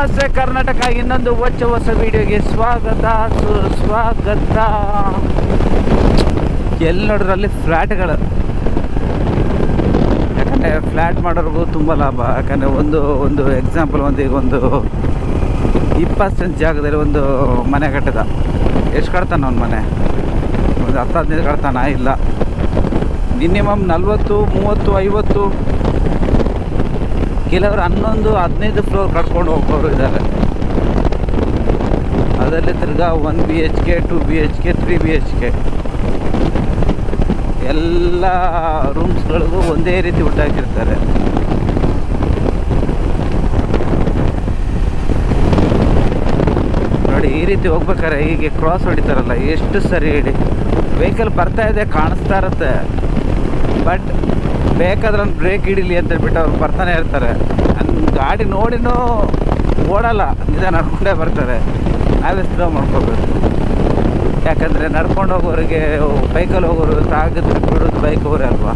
ನಮಸ್ತೆ ಕರ್ನಾಟಕ, ಇನ್ನೊಂದು ಹೊಚ್ಚ ಹೊಸ ವಿಡಿಯೋಗೆ ಸ್ವಾಗತ ಸುಸ್ವಾಗತ ಎಲ್ಲಿ ನೋಡ್ರಲ್ಲಿ ಫ್ಲ್ಯಾಟ್ಗಳು ಯಾಕಂದರೆ ಫ್ಲ್ಯಾಟ್ ಮಾಡೋರಿಗೂ ತುಂಬ ಲಾಭ. ಯಾಕಂದರೆ ಒಂದು ಒಂದು ಎಕ್ಸಾಂಪಲ್ ಒಂದು ಈಗ ಒಂದು ಇಪ್ಪತ್ತು ಸೆಂಟ್ ಜಾಗದಲ್ಲಿ ಒಂದು ಮನೆ ಕಟ್ಟಿದ. ಎಷ್ಟು ಕಟ್ತಾನ ಅವ್ನ ಮನೆ? ಒಂದು ಹತ್ತು ಹದಿನೈದು ಕಟ್ತಾನ? ಇಲ್ಲ. ಮಿನಿಮಮ್ ನಲ್ವತ್ತು, ಮೂವತ್ತು, ಐವತ್ತು. ಕೆಲವರು ಹನ್ನೊಂದು, ಹದಿನೈದು ಫ್ಲೋರ್ ಕಟ್ಕೊಂಡು ಹೋಗೋರು ಇದ್ದಾರೆ ಅದರಲ್ಲಿ ತಿರ್ಗಾ one B H K two B H K three B H K ಎಲ್ಲ ರೂಮ್ಸ್ಗಳಿಗೂ ಒಂದೇ ರೀತಿ ಹಾಕಿರ್ತಾರೆ. ನೋಡಿ, ಈ ರೀತಿ ಹೋಗ್ಬೇಕಾರೆ ಹೀಗೆ ಕ್ರಾಸ್ ಹೊಡಿತಾರಲ್ಲ, ಎಷ್ಟು ಸರಿ ಹೇಳಿ ವೆಹಿಕಲ್ ಬರ್ತಾ ಇದೆ, ಕಾಣಿಸ್ತಾ ಇರುತ್ತೆ. ಬಟ್ ಬೇಕಾದ್ರೆ ಒಂದು ಬ್ರೇಕ್ ಹಿಡಿಲಿ ಅಂತ ಹೇಳ್ಬಿಟ್ಟು ಅವ್ರು ಬರ್ತಾನೆ ಇರ್ತಾರೆ. ಹಂಗೆ ಗಾಡಿ ನೋಡಿನೂ ಓಡಲ್ಲ, ನಿಧಾನ ನಡ್ಕೊಂಡೇ ಬರ್ತಾರೆ. ನಾವೇ ಸ್ಲೋ ಮಾಡ್ಕೋಬೇಕು. ಯಾಕಂದರೆ ನಡ್ಕೊಂಡು ಹೋಗೋರಿಗೆ ಬೈಕಲ್ಲಿ ಹೋಗೋರು ತಾಗಿದ್ರೆ ಬಿಡೋದು ಬೈಕ್ ಅವರೇ ಅಲ್ವಾ?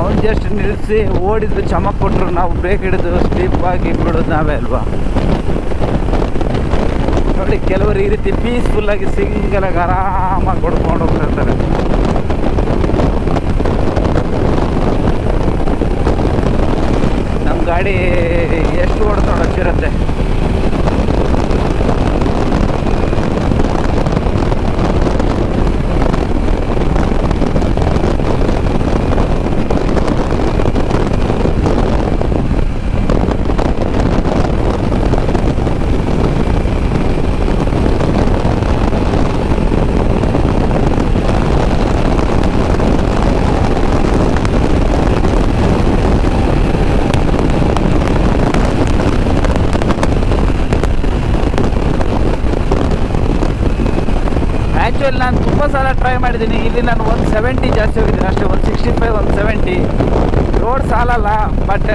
ಅವ್ನು ಜಸ್ಟ್ ನಿಲ್ಲಿಸಿ ಓಡಿದ್ದು ಚಮಕ್ ಕೊಟ್ಟರು ನಾವು ಬ್ರೇಕ್ ಹಿಡಿದು ಸ್ಲೀಪ್ ಆಗಿ ಬಿಡೋದು ನಾವೇ ಅಲ್ವಾ? ನೋಡಿ, ಕೆಲವರು ಈ ರೀತಿ ಪೀಸ್ಫುಲ್ಲಾಗಿ ಸಿಂಗಲಾಗಿ ಆರಾಮಾಗಿ ಹೊಡ್ಕೊಂಡು ಹೋಗ್ತಿರ್ತಾರೆ ನಮ್ಮ ಗಾಡಿ ಎಷ್ಟು ಓಡಿಸ್ಕೊಂಡು ಆ್ಯಕ್ಚುಲಿ ನಾನು ತುಂಬ ಸಲ ಟ್ರೈ ಮಾಡಿದ್ದೀನಿ. ಇಲ್ಲಿ ನಾನು ಒಂದು ಸೆವೆಂಟಿ ಜಾಸ್ತಿ ಹೋಗಿದ್ದೀನಿ. ಅಷ್ಟೇ ಒಂದು ಸಿಕ್ಸ್ಟಿ ಫೈವ್ ಒಂದು ಸೆವೆಂಟಿ ರೋಡ್ ಸಾಲಲ್ಲ ಬಟ್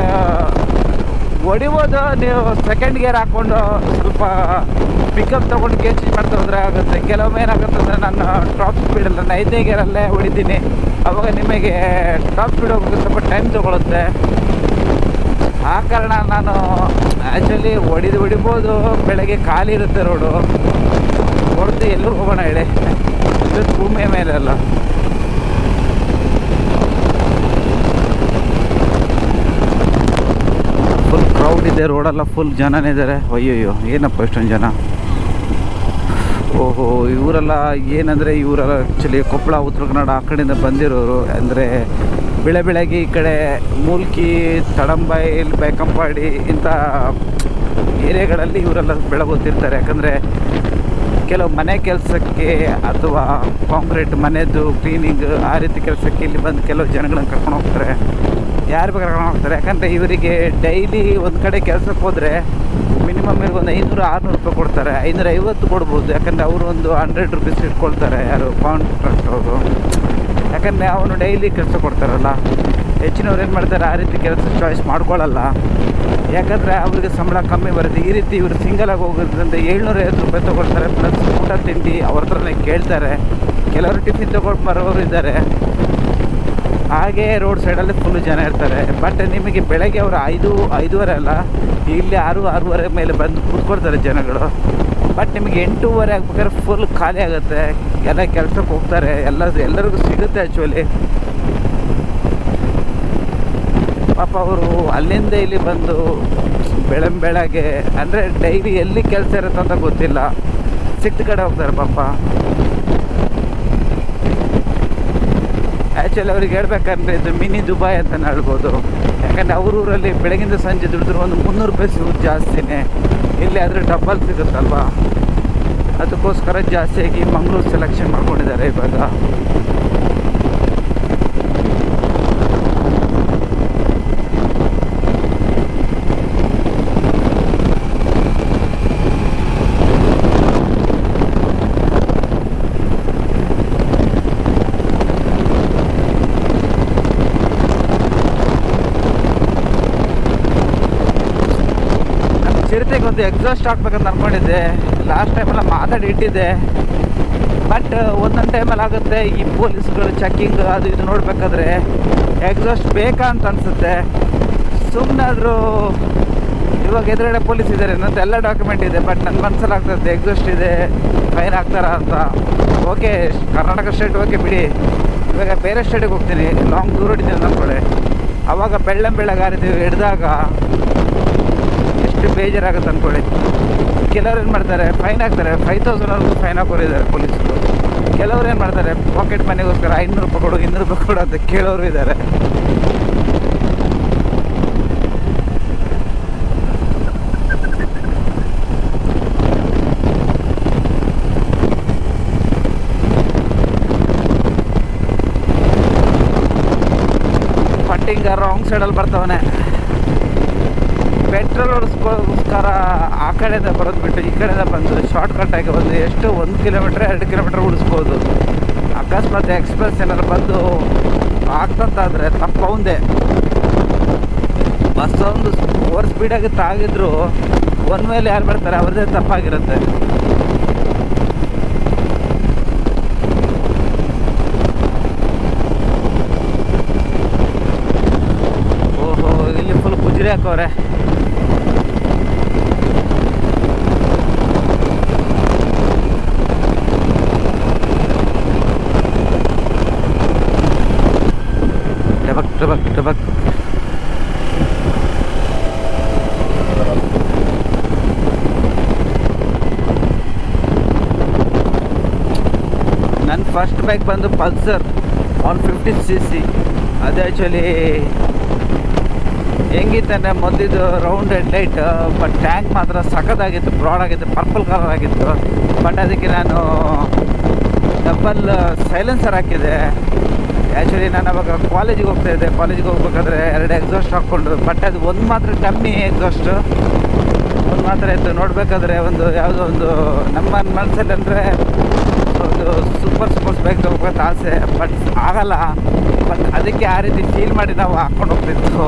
ಹೊಡಿಬೋದು. ನೀವು ಸೆಕೆಂಡ್ ಗೇರ್ ಹಾಕ್ಕೊಂಡು ಸ್ವಲ್ಪ ಪಿಕಪ್ ತೊಗೊಂಡು ಗೇರ್ ಚೇಂಜ್ ಮಾಡ್ತಾ ಹೋದ್ರೆ ಆಗುತ್ತೆ. ಕೆಲವೊಮ್ಮೆ ಏನಾಗುತ್ತೆ ಅಂದರೆ ನಾನು ಟಾಪ್ ಸ್ಪೀಡಲ್ಲಿ ನಾನು ಐದನೇ ಗೇರಲ್ಲೇ ಹೊಡಿತೀನಿ. ಅವಾಗ ನಿಮಗೆ ಟಾಪ್ ಸ್ಪೀಡ್ ಹೋಗೋಕ್ಕೆ ಸ್ವಲ್ಪ ಟೈಮ್ ತೊಗೊಳುತ್ತೆ. ಆ ಕಾರಣ ನಾನು ಆ್ಯಕ್ಚುಲಿ ಹೊಡಿದು, ಹೊಡಿಬೋದು. ಬೆಳಗ್ಗೆ ಖಾಲಿ ಇರುತ್ತೆ ರೋಡು ಹೊಡೆದು ಎಲ್ಲರೂ ಹೋಗೋಣ ಹೇಳಿ. ಇದು ಭೂಮಿಯ ಮೇಲೆ ಅಲ್ಲ. ಫುಲ್ ಕ್ರೌಡ್ ಇದೆ ರೋಡೆಲ್ಲ ಫುಲ್ ಜನನೇ ಇದ್ದಾರೆ ಅಯ್ಯಯ್ಯೋ, ಏನಪ್ಪ ಇಷ್ಟೊಂದು ಜನ? ಓಹೋ, ಇವರೆಲ್ಲ ಏನಂದರೆ ಇವರೆಲ್ಲ ಆ್ಯಕ್ಚುಲಿ ಕೊಪ್ಪಳ ಉತ್ತರ ಕನ್ನಡ ಆ ಕಡೆಯಿಂದ ಬಂದಿರೋರು. ಅಂದರೆ ಬೆಳೆ ಬೆಳಗ್ಗೆ ಈ ಕಡೆ ಮೂಲ್ಕಿ ತಡಂಬೈಲ್ ಬೇಕಂಪಾಡಿ ಇಂಥ ಏರಿಯಾಗಳಲ್ಲಿ ಇವರೆಲ್ಲ ಬೆಳಗುತ್ತಿರ್ತಾರೆ. ಯಾಕಂದರೆ ಕೆಲವು ಮನೆ ಕೆಲಸಕ್ಕೆ ಅಥವಾ ಕಾಂಕ್ರೀಟ್ ಮನೆದು ಕ್ಲೀನಿಂಗ್ ಆ ರೀತಿ ಕೆಲಸಕ್ಕೆ ಇಲ್ಲಿ ಬಂದು ಕೆಲವು ಜನಗಳನ್ನ ಕರ್ಕೊಂಡು ಹೋಗ್ತಾರೆ. ಯಾರು ಬೇಕು ಕರ್ಕೊಂಡು ಹೋಗ್ತಾರೆ. ಯಾಕಂದರೆ ಇವರಿಗೆ ಡೈಲಿ ಒಂದು ಕಡೆ ಕೆಲಸಕ್ಕೆ ಹೋದರೆ ಮಿನಿಮಮ್ ಇವ್ರಿಗೆ ಒಂದು ಐನೂರು, ಆರುನೂರು ರೂಪಾಯಿ ಕೊಡ್ತಾರೆ. ಐನೂರ ಐವತ್ತು ಕೊಡ್ಬೋದು. ಯಾಕಂದರೆ ಅವರು ಒಂದು ಹಂಡ್ರೆಡ್ ರುಪೀಸ್ ಇಟ್ಕೊಳ್ತಾರೆ ಯಾರು ಕಾಂಟ್ರಾಕ್ಟ್ ಅವರು. ಯಾಕಂದರೆ ಅವನು ಡೈಲಿ ಕೆಲಸ ಕೊಡ್ತಾರಲ್ಲ. ಹೆಚ್ಚಿನವ್ರು ಏನು ಮಾಡ್ತಾರೆ, ಆ ರೀತಿ ಕೆಲಸ ಚಾಯ್ಸ್ ಮಾಡ್ಕೊಳ್ಳಲ್ಲ ಯಾಕಂದರೆ ಅವ್ರಿಗೆ ಸಂಬಳ ಕಮ್ಮಿ ಬರುತ್ತೆ. ಈ ರೀತಿ ಇವರು ಸಿಂಗಲಾಗಿ ಹೋಗೋದ್ರಿಂದ ಏಳ್ನೂರ ಐವತ್ತು ರೂಪಾಯಿ ತೊಗೊಳ್ತಾರೆ ಪ್ಲಸ್ ಊಟ, ತಿಂಡಿ ಅವ್ರ ಹತ್ರನೇ ಕೇಳ್ತಾರೆ. ಕೆಲವರು ಟಿಫಿನ್ ತೊಗೊಂಡು ಬರೋರು ಇದ್ದಾರೆ. ಹಾಗೇ ರೋಡ್ ಸೈಡಲ್ಲಿ ಫುಲ್ ಜನ ಇರ್ತಾರೆ. ಬಟ್ ನಿಮಗೆ ಬೆಳಗ್ಗೆ ಅವರು ಐದು, ಐದೂವರೆ ಅಲ್ಲ, ಇಲ್ಲಿ ಆರು, ಆರೂವರೆ ಮೇಲೆ ಬಂದು ಕೂತ್ಕೊಳ್ತಾರೆ ಜನಗಳು. ಬಟ್ ನಿಮಗೆ ಎಂಟೂವರೆ ಆಗ್ಬೇಕಾದ್ರೆ ಫುಲ್ ಖಾಲಿ ಆಗುತ್ತೆ. ಎಲ್ಲ ಕೆಲಸಕ್ಕೆ ಹೋಗ್ತಾರೆ. ಎಲ್ಲ, ಎಲ್ಲರಿಗೂ ಸಿಗುತ್ತೆ ಆ್ಯಕ್ಚುಲಿ ಪಾಪ ಅವರು ಅಲ್ಲಿಂದ ಇಲ್ಲಿ ಬಂದು ಬೆಳಂ ಬೆಳಗ್ಗೆ ಅಂದರೆ ಡೈಲಿ ಎಲ್ಲಿ ಕೆಲಸ ಇರುತ್ತೆ ಅಂತ ಗೊತ್ತಿಲ್ಲ. ಸಿಕ್ತ ಕಡೆ ಹೋಗ್ತಾರೆ ಪಾಪ. ಆ್ಯಕ್ಚುಲಿ ಅವ್ರಿಗೆ ಹೇಳ್ಬೇಕಂದ್ರೆ ಇದು ಮಿನಿ ದುಬಾಯ್ ಅಂತ ಹೇಳ್ಬೋದು. ಯಾಕಂದರೆ ಅವ್ರ ಊರಲ್ಲಿ ಬೆಳಗಿಂದ ಸಂಜೆ ದುಡಿದ್ರು ಒಂದು ಮುನ್ನೂರು ರೂಪಾಯಿ ಸಿಗೋದು ಜಾಸ್ತಿನೇ. ಇಲ್ಲಿ ಆದರೆ ಡಬ್ಬಲ್ ಸಿಗುತ್ತಲ್ವಾ? ಅದಕ್ಕೋಸ್ಕರ ಜಾಸ್ತಿಯಾಗಿ ಮಂಗಳೂರು ಸೆಲೆಕ್ಷನ್ ಮಾಡ್ಕೊಂಡಿದ್ದಾರೆ ಇವಾಗ ನಾನು ಒಂದು ಎಕ್ಸಾಸ್ಟ್ ಹಾಕ್ಬೇಕಂತ ಅನ್ಕೊಂಡಿದ್ದೆ. ಲಾಸ್ಟ್ ಟೈಮೆಲ್ಲ ಮಾತಾಡಿ ಇಟ್ಟಿದ್ದೆ. ಬಟ್ ಒಂದೊಂದು ಟೈಮಲ್ಲಿ ಆಗುತ್ತೆ ಈ ಪೊಲೀಸ್ಗಳು ಚೆಕ್ಕಿಂಗ್ ಅದು ಇದು ನೋಡಬೇಕಾದ್ರೆ ಎಕ್ಸಾಸ್ಟ್ ಬೇಕಾ ಅಂತ ಅನಿಸುತ್ತೆ. ಸುಮ್ಮನಾದರೂ ಇವಾಗ ಎದುರುಗಡೆ ಪೊಲೀಸ್ ಇದ್ದಾರೆ ನಂದು ಎಲ್ಲ ಡಾಕ್ಯುಮೆಂಟ್ ಇದೆ. ಬಟ್ ನನ್ನ ಮನಸ್ಸಲ್ಲಿ ಆಗ್ತದೆ ಎಕ್ಸಾಸ್ಟ್ ಇದೆ ಫೈನ್ ಹಾಕ್ತಾರ ಅಂತ. ಓಕೆ ಕರ್ನಾಟಕ ಸ್ಟೇಟ್ ಓಕೆ ಬಿಡಿ. ಇವಾಗ ಬೇರೆ ಸ್ಟೇಟಿಗೆ ಹೋಗ್ತೀನಿ ಲಾಂಗ್ ದೂರ ಹೊಡಿತೀನಿ ಕಡೆ ಅವಾಗ ಬೆಳ್ಳಂ ಬೆಳಗಾರಿದ್ದೀವಿ ಹಿಡ್ದಾಗ ಎಷ್ಟು ಬೇಜಾರಾಗುತ್ತೆ ಅಂದ್ಕೊಳ್ಳಿ. ಕೆಲವ್ರು ಏನು ಮಾಡ್ತಾರೆ ಫೈನ್ ಹಾಕ್ತಾರೆ ಫೈವ್ ತೌಸಂಡ್ವರೆಗೂ ಫೈನ್ ಹಾಕೋರಿದ್ದಾರೆ ಪೊಲೀಸರು. ಕೆಲವ್ರು ಏನು ಮಾಡ್ತಾರೆ ಪಾಕೆಟ್ ಮನೆಗೋಸ್ಕರ ಐನೂರು ರೂಪಾಯಿ ಕೊಡು, ಇನ್ನೂರು ರೂಪಾಯಿ ಕೊಡು ಅಂತ ಕೇಳೋರು ಇದ್ದಾರೆ. ಪಟ್ಟಿಂಗ ರಾಂಗ್ ಸೈಡಲ್ಲಿ ಬರ್ತಾವನೆ. ಪೆಟ್ರೋಲ್ ಹೊಡಿಸ್ಕೋಸ್ಕರ ಆ ಕಡೆಯಿಂದ ಬರೋದು ಬಿಟ್ಟು ಈ ಕಡೆಯಿಂದ ಬಂದು ಶಾರ್ಟ್ ಆಗಿ ಬಂದು ಎಷ್ಟು ಒಂದು ಕಿಲೋಮೀಟ್ರ್ ಎರಡು ಕಿಲೋಮೀಟ್ರ್ ಉಳಿಸ್ಬೋದು ಅಕಸ್ಮಾತ್ ಎಕ್ಸ್ಪ್ರೆಸ್ ಏನಾದ್ರು ಬಂದು ಆಗ್ತಂತಾದರೆ ಬಸ್ ಒಂದು ಓವರ್ ಸ್ಪೀಡಾಗಿ ತಾಗಿದ್ರು ಒಂದ್ ಮೇಲೆ ಯಾರು ಬರ್ತಾರೆ ಅವ್ರದ್ದೇ ತಪ್ಪಾಗಿರುತ್ತೆ. ಓಹೋ, ಇಲ್ಲಿ ಫುಲ್ ಗುಜರಿ ಹಾಕವ್ರೆ ಟಬಕ್ ಟಬಕ್ ನನ್ನ ಫಸ್ಟ್ ಬೈಕ್ ಬಂದು Pulsar one fifty C C ಅದು ಆ್ಯಕ್ಚುಲಿ ಹೆಂಗಿತ್ತಂದ್ರೆ ಮೊದಲಿದ್ದು round head light but tank ಮಾತ್ರ ಸಖತ್ತಾಗಿತ್ತು ಬ್ರಾಡ್ ಆಗಿತ್ತು ಪರ್ಪಲ್ ಕಲರ್ ಆಗಿತ್ತು. ಬಟ್ ಅದಕ್ಕೆ ನಾನು ಡಬಲ್ ಸೈಲೆನ್ಸರ್ ಹಾಕಿದೆ. ಆ್ಯಕ್ಚುಲಿ ನಾನು ಅವಾಗ ಕಾಲೇಜಿಗೆ ಹೋಗ್ತಾ ಇದ್ದೆ. ಕಾಲೇಜಿಗೆ ಹೋಗ್ಬೇಕಾದ್ರೆ ಎರಡು ಎಕ್ಸಾಸ್ಟ್ ಹಾಕ್ಕೊಂಡು ಬಟ್ ಅದು ಒಂದು ಮಾತ್ರ ಕಮ್ಮಿ ಎಕ್ಸಾಸ್ಟು ಒಂದು ಮಾತ್ರ ಇತ್ತು ನೋಡಬೇಕಾದ್ರೆ ಒಂದು ಯಾವುದೋ ಒಂದು ನಮ್ಮ ಮನಸ್ಸಲ್ಲಿ ಅಂದರೆ ಒಂದು ಸೂಪರ್ ಸ್ಪೋರ್ಟ್ಸ್ ಬೈಕ್ ತಗೋಬೇಕಂತ ಆಸೆ ಬಟ್ ಆಗಲ್ಲ. ಬಟ್ ಅದಕ್ಕೆ ಆ ರೀತಿ ಫೀಲ್ ಮಾಡಿ ನಾವು ಹಾಕ್ಕೊಂಡು ಹೋಗ್ತಿತ್ತು